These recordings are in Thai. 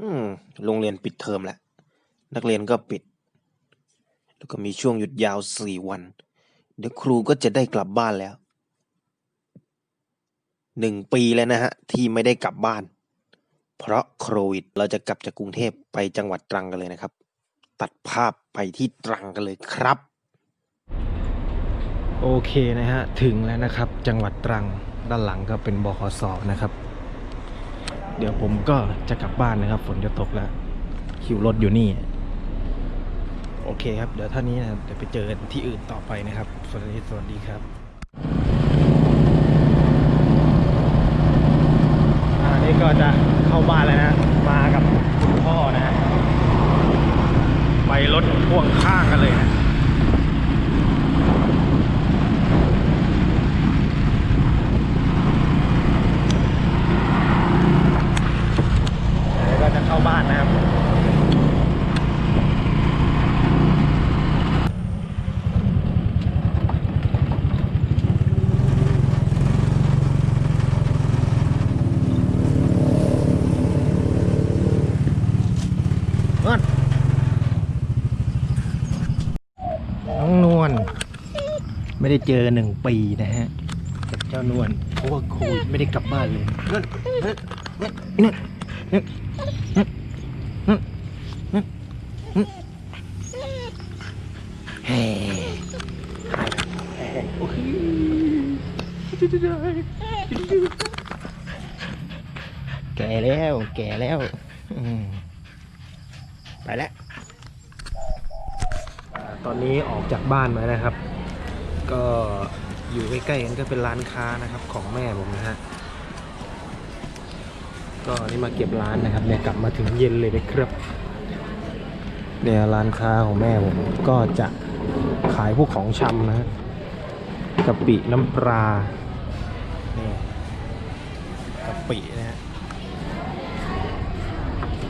อืมโรงเรียนปิดเทอมแล้ว นักเรียนก็ปิด แล้วก็มีช่วงหยุดยาวสี่วัน เดี๋ยวครูก็จะได้กลับบ้านแล้ว หนึ่งปีแล้วนะฮะ ที่ไม่ได้กลับบ้าน เพราะโควิดเราจะกลับจากกรุงเทพไปจังหวัดตรังกันเลยนะครับ ตัดภาพไปที่ตรังกันเลยครับ โอเคนะฮะ ถึงแล้วนะครับ จังหวัดตรังด้านหลังก็เป็นบขสนะครับ เดี๋ยวผมก็จะกลับบ้านนะครับ ฝนจะตกแล้วคิวรถอยู่นี่ โอเคครับ เดี๋ยวท่านี้นะเดี๋ยวไปเจอกันที่อื่นต่อไปนะครับ สวัสดีสวัสดีครับอันนี้ก็จะเข้าบ้านแล้วนะ มากับคุณพ่อนะฮะไปรถพ่วงข้างกันเลยนะ ไม่ได้เจอหนึ่งปีนะฮะกับเจ้านวลเพราะว่าคุยไม่ได้กลับบ้านเลยนั่นนั่นนั่นนั่นนั่นนั่นนั่นเฮ้โอ้ยแก่แล้วแก่แล้วไปแล้วตอนนี้ออกจากบ้านมานะครับ ก็อยู่ใกล้ๆกันก็เป็นร้านค้านะครับของแม่ผมนะฮะก็นี่มาเก็บร้านนะครับเนี่ยกลับมาถึงเย็นเลยนะครับเนี่ยร้านค้าของแม่ผมก็จะขายพวกของชำนะฮะกะปิน้ำปลาเนี่ยกะปินะฮะ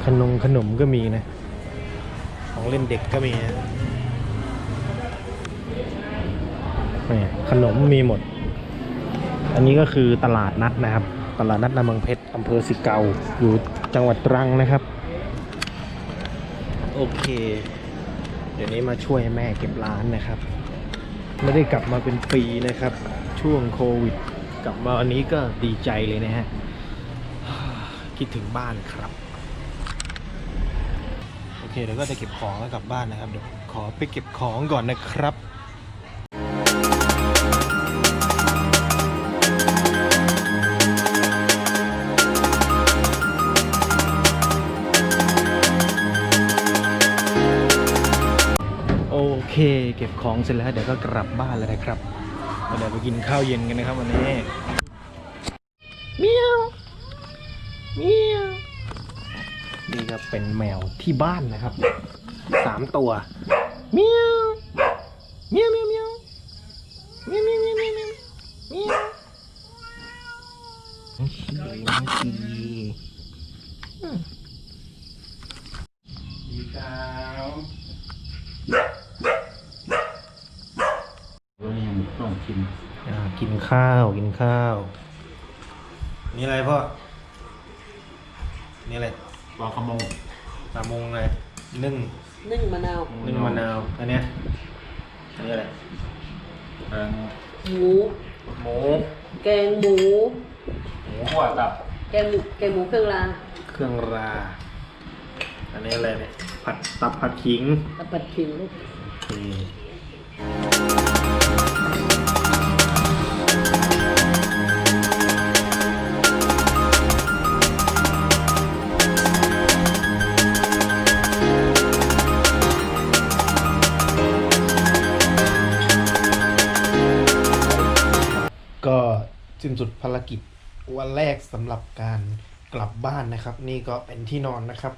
ขนมขนมก็มีนะ ของเล่นเด็กก็มีนะ นี่ขนมมีหมด อันนี้ก็คือตลาดนัดนะครับ ตลาดนัดนาเมืองเพชรอำเภอสิเกาอยู่จังหวัดตรังนะครับ โอเค เดี๋ยวนี้มาช่วยแม่เก็บร้านนะครับ ไม่ได้กลับมาเป็นปีนะครับ ช่วงโควิด กลับมาอันนี้ก็ดีใจเลยนะฮะคิดถึงบ้านครับ โอเคเดี๋ยวก็จะเก็บของแล้วกลับบ้านนะครับเดี๋ยวขอไปเก็บของก่อนนะครับ เค เก็บของเสร็จแล้วเดี๋ยวก็กลับบ้านแล้วนะครับเดี๋ยวไปกินข้าวเย็นกันนะครับวันนี้เมียวเมียวนี่ก็เป็นแมวที่บ้านนะครับสามตัวเมียวเมียวเมียวเมียวเมียวเมียวเมียวเมียวเมียวเมียวน้องชีน้องชีอืมดีครับวันนี้ยังต้อง กินอ่ากินข้าวกินข้าว นี่อะไรพ่อ นี่อะไรปลาขโมงตามงเลยนึ่งนึ่งมะนาวนึ่งมะนาว อันเนี้ยอันนี้อะไรแกงหมูหมูแกงหมูหมูขั่วตับแกงหมูแกงหมูเครื่องรางเครื่องรา อันนี้อะไรเนี่ยผัดตับผัดขิงกระปัดขิงลู สิ้นสุดภารกิจวันแรกสำหรับการกลับบ้านนะครับ นี่ก็เป็นที่นอนนะครับ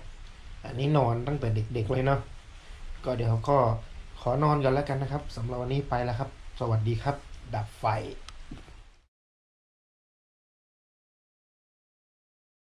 อันนี้นอนตั้งแต่เด็กๆเลยเนาะก็เดี๋ยวก็ขอนอนกันแล้วกันนะครับสำหรับวันนี้ไปแล้วครับ สวัสดีครับ ดับไฟ